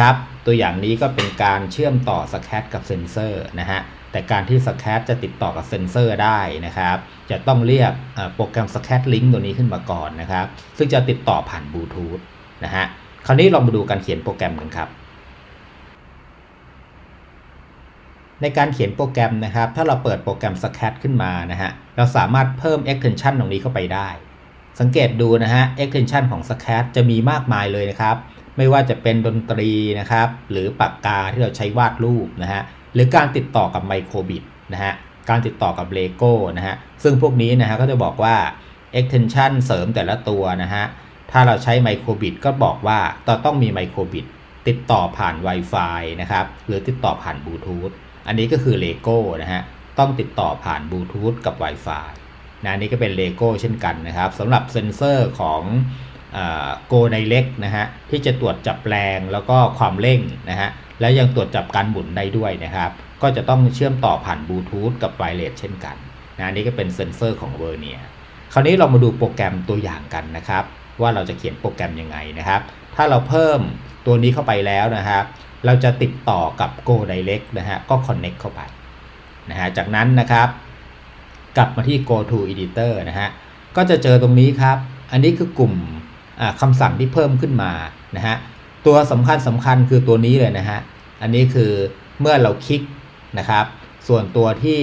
ครับ ตัวอย่างนี้ก็เป็นการเชื่อมต่อสแคตกับเซนเซอร์นะฮะแต่การที่สแคตจะติดต่อกับเซนเซอร์ได้นะครับ จะต้องเรียกโปรแกรมสแคตลิงก์ตัวนี้ขึ้นมาก่อนนะครับ ซึ่งจะติดต่อผ่านบลูทูธนะฮะคราวนี้ลองมาดูการเขียนโปรแกรมกันครับ ในการเขียนโปรแกรมนะครับ ถ้าเราเปิดโปรแกรม Scat ขึ้นมานะฮะเราสามารถเพิ่ม extension ตรงนี้เข้าไปได้ สังเกตดูนะฮะ extension ของ Scat จะมีมากมายเลยนะครับ ไม่ว่าจะเป็นดนตรีนะครับ หรือปากกาที่เราใช้วาดรูปนะฮะ หรือการติดต่อกับไมโครบิตนะฮะ การติดต่อกับเลโก้นะฮะ ซึ่งพวกนี้นะฮะก็จะบอกว่า extension เสริมแต่ละตัวนะฮะ ถ้าเราใช้ไมโครบิตก็บอกว่าเราต้องมีไมโครบิตติดต่อผ่าน Wi-Fi นะครับ หรือติดต่อผ่านบลูทูธ อันนี้ก็คือเลโก้นะฮะ ต้องติดต่อผ่านบลูทูธกับ Wi-Fi นะอันนี้ก็เป็นเลโก้เช่นกันนะครับสำหรับเซนเซอร์ของโกไดเล็กนะฮะที่จะตรวจจับแรงแล้วก็ความเร่งนะฮะและยังตรวจจับการหมุนได้ด้วยนะครับ ก็จะต้องเชื่อมต่อผ่านบลูทูธกับไวเลสเช่นกันนะอันนี้ก็เป็นเซนเซอร์ของเวอร์เนียคราวนี้เรามาดูโปรแกรมตัวอย่างกันนะครับ ว่าเราจะเขียนโปรแกรมยังไงนะครับ ถ้าเราเพิ่มตัวนี้เข้าไปแล้วนะครับ เราจะติดต่อกับ Go Direct นะฮะก็ Connect เข้าไปนะฮะจากนั้นนะครับ กลับมาที่ Go to Editor นะฮะ ก็จะเจอตรงนี้ครับ อันนี้คือกลุ่มคำสั่งที่เพิ่มขึ้นมานะฮะ ตัวสำคัญสำคัญคือตัวนี้เลยนะฮะ อันนี้คือเมื่อเราคลิกนะครับ ส่วนตัวที่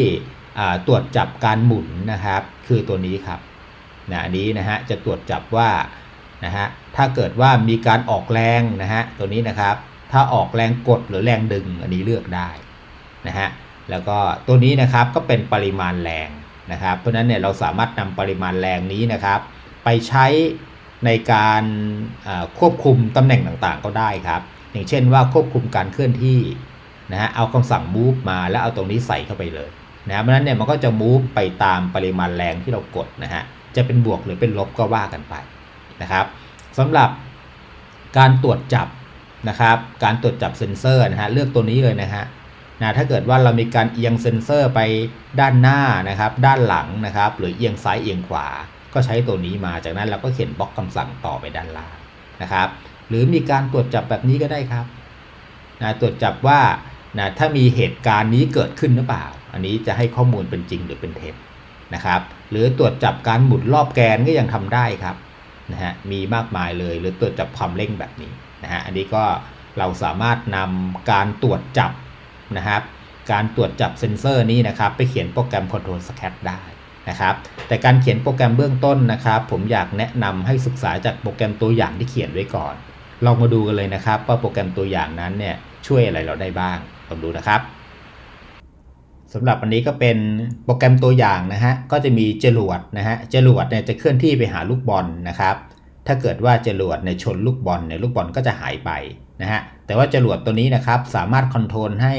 ตรวจจับการหมุนนะครับ คือตัวนี้ครับนะอันนี้นะฮะจะตรวจจับว่านะฮะถ้าเกิดว่ามีการออกแรงนะฮะตัวนี้นะครับ ถ้าออกแรงกดหรือแรงดึงอันนี้เลือกได้นะฮะแล้วก็ตัวนี้นะครับก็เป็นปริมาณแรง นะครับ เพราะนั้นเนี่ยเราสามารถนำปริมาณแรงนี้นะครับ ไปใช้ในการควบคุมตำแหน่งต่างๆ ก็ได้ครับ อย่างเช่นว่าควบคุมการเคลื่อนที่นะฮะเอาคำสั่ง move มาแล้วเอาตรงนี้ใส่เข้าไปเลยนะเพราะฉะนั้นเนี่ยมันก็จะ move ไปตามปริมาณแรงที่เรากดนะฮะจะเป็นบวกหรือเป็นลบก็ว่ากันไปนะครับสำหรับการตรวจจับนะครับ การตรวจจับเซ็นเซอร์นะฮะเลือกตัวนี้เลยนะฮะ นะถ้าเกิดว่าเรามีการเอียงเซ็นเซอร์ไปด้านหน้านะครับด้านหลังนะครับหรือเอียงซ้ายเอียงขวา ก็ใช้ตัวนี้มาจากนั้นเราก็เขียนบล็อกคำสั่งต่อไปด้านล่างนะครับหรือมีการตรวจจับแบบนี้ก็ได้ครับนะตรวจจับว่านะถ้ามีเหตุการณ์นี้เกิดขึ้นหรือเปล่า อันนี้จะให้ข้อมูลเป็นจริงหรือเป็นเท็จนะครับหรือตรวจจับการหมุนรอบแกนก็ยังทำได้ครับนะฮะมีมากมายเลยหรือตรวจจับความเร่งแบบนี้นะฮะอันนี้ก็เราสามารถนำการตรวจจับ นะครับการตรวจจับเซ็นเซอร์นี้นะครับไปเขียนโปรแกรม Control Scat ได้นะครับแต่การเขียนโปรแกรมเบื้องต้นนะครับผมอยากแนะนำให้ศึกษาจากโปรแกรมตัวอย่างที่เขียนไว้ก่อนลองมาดูกันเลยนะครับ ว่าโปรแกรมตัวอย่างนั้นเนี่ยช่วยอะไรเราได้บ้างลองดูนะครับสำหรับอันนี้ก็เป็นโปรแกรมตัวอย่างนะฮะก็จะมีจรวดนะฮะจรวดเนี่ยจะเคลื่อนที่ไปหาลูกบอลนะครับ ถ้าเกิดว่าจรวดในชนลูกบอลเนี่ยลูกบอลก็จะหายไปนะฮะ แต่ว่าจรวดตัวนี้นะครับสามารถคอนโทรลให้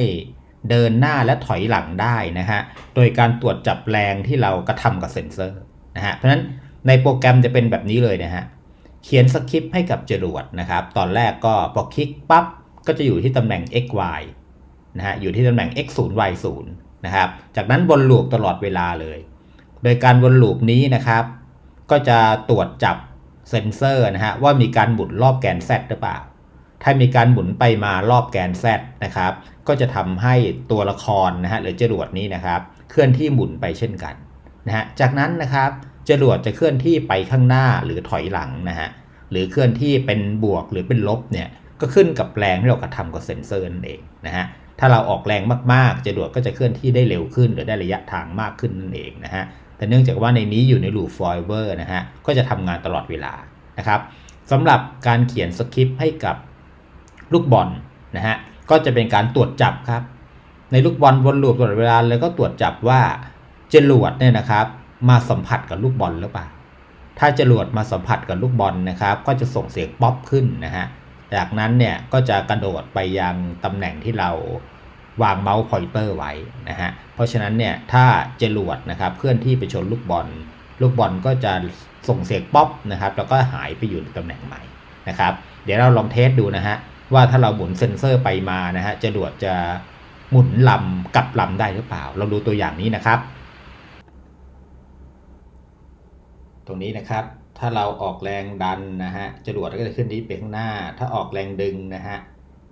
เดินหน้าและถอยหลังได้นะฮะ โดยการตรวจจับแรงที่เรากระทำกับเซ็นเซอร์นะฮะ เพราะฉะนั้นในโปรแกรมจะเป็นแบบนี้เลยนะฮะ เขียนสคริปต์ให้กับจรวดนะครับ ตอนแรกก็พอคลิกปั๊บก็จะอยู่ที่ตำแหน่ง x y นะฮะ อยู่ที่ตำแหน่ง x 0 y 0นะครับ จากนั้นวนลูปตลอดเวลาเลย โดยการวนลูปนี้นะครับ ก็จะตรวจจับเซนเซอร์นะฮะว่ามีการหมุนรอบแกน Z หรือเปล่า ถ้ามีการหมุนไปมารอบแกน Z นะครับ ก็จะทำให้ตัวละครนะฮะหรือจรวดนี้นะครับ เคลื่อนที่หมุนไปเช่นกันนะฮะ จากนั้นนะครับจรวดจะเคลื่อนที่ไปข้างหน้าหรือถอยหลังนะฮะ หรือเคลื่อนที่เป็นบวกหรือเป็นลบเนี่ย ก็ขึ้นกับแรงที่เรากระทำกับเซนเซอร์นั่นเองนะฮะ ถ้าเราออกแรงมากๆจรวดก็จะเคลื่อนที่ได้เร็วขึ้น หรือได้ระยะทางมากขึ้นนั่นเองนะฮะ แต่เนื่องจากว่าในนี้อยู่ในลูปฟอยเวอร์นะฮะ ก็จะทำงานตลอดเวลานะครับสำหรับการเขียนสคริปต์ให้กับ ลูกบอลนะฮะก็จะเป็นการตรวจจับครับ ในลูกบอลวนลูปตลอดเวลาแล้วก็ตรวจจับว่าจรวดเนี่ยนะครับ มาสัมผัสกับลูกบอลหรือเปล่า ถ้าจรวดมาสัมผัสกับลูกบอลนะครับ ก็จะส่งเสียงป๊อปขึ้นนะฮะจากนั้นเนี่ยก็จะกระโดดไปยังตำแหน่งที่เราวางเมาส์พอยเตอร์ไว้นะฮะเพราะฉะนั้นเนี่ยถ้าจรวดนะครับเคลื่อนที่ไปชนลูกบอล ลูกบอลก็จะส่งเสียงป๊อปนะครับ แล้วก็หายไปอยู่ในตำแหน่งใหม่นะครับ เดี๋ยวเราลองเทสดูนะฮะ ว่าถ้าเราหมุนเซ็นเซอร์ไปมานะฮะจรวดจะหมุนลำกลับลำได้หรือเปล่า เราดูตัวอย่างนี้นะครับ ตรงนี้นะครับ ถ้าเราออกแรงดันนะฮะจรวดก็จะขึ้นที่ไปข้างหน้า ถ้าออกแรงดึงนะฮะ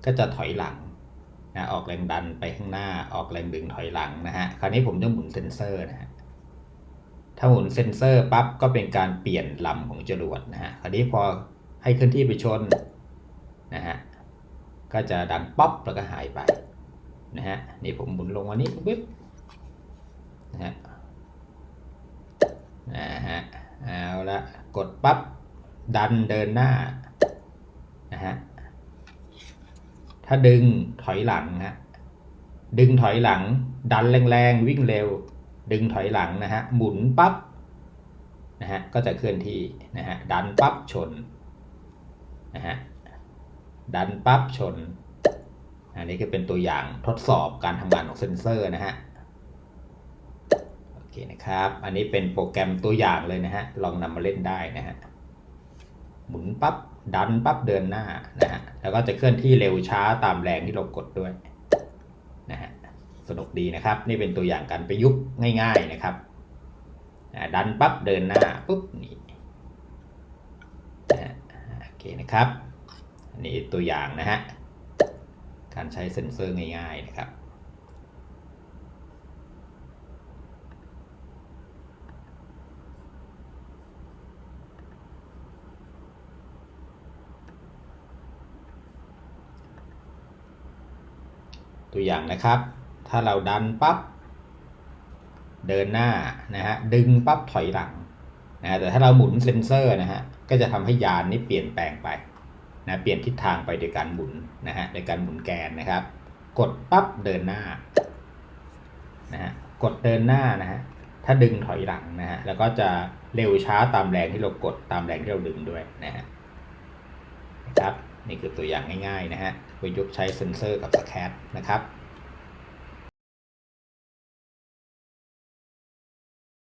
ก็จะถอยหลังนะออกแรงดันไปข้างหน้า ออกแรงดึงถอยหลังนะฮะคราวนี้ผมจะหมุนเซนเซอร์นะฮะถ้าหมุนเซนเซอร์ปั๊บก็เป็นการเปลี่ยนลำของจรวดนะฮะคราวนี้พอให้เคลื่อนที่ไปชนนะฮะ ก็จะดังป๊อปแล้วก็หายไปนะฮะนี่ผมหมุนลงมานี้ปึ๊บนะฮะนะฮะเอาละกดปั๊บดันเดินหน้านะฮะถ้าดึงถอยหลังฮะดึงถอยหลัง ดันแรงๆวิ่งเร็ว ดึงถอยหลังนะฮะหมุนปั๊บนะฮะก็จะเคลื่อนที่นะฮะดันปั๊บชนนะฮะ ดันปั๊บชน อันนี้ก็เป็นตัวอย่างทดสอบการทำงานของเซ็นเซอร์นะฮะโอเคนะครับ อันนี้เป็นโปรแกรมตัวอย่างเลยนะฮะ ลองนำมาเล่นได้นะฮะ หมุนปั๊บ ดันปั๊บเดินหน้านะฮะ แล้วก็จะเคลื่อนที่เร็วช้าตามแรงที่เรากดด้วยนะฮะ สนุกดีนะครับ นี่เป็นตัวอย่างการประยุกต์ง่าย ๆนะครับ ดันปั๊บเดินหน้าปุ๊บนี่นะฮะโอเคนะครับ นนี้ตัวอย่างนะฮะ การใช้เซ็นเซอร์ง่ายๆนะครับ ตัวอย่างนะครับ ถ้าเราดันปั๊บเดินหน้านะฮะดึงปั๊บถอยหลังนะแต่ถ้าเราหมุนเซ็นเซอร์นะฮะก็จะทำให้ยานนี้เปลี่ยนแปลงไป นะเปลี่ยนทิศทางไปโดยการหมุนนะฮะโดยการหมุนแกนนะครับ กดปั๊บเดินหน้านะฮะกดเดินหน้านะฮะถ้าดึงถอยหลังนะฮะแล้วก็จะเร็วช้าตามแรงที่เรากดตามแรงที่เราดึงด้วยนะฮะนะครับนี่คือตัวอย่างง่ายๆนะฮะประยุกต์ใช้เซ็นเซอร์กับสแคตนะครับ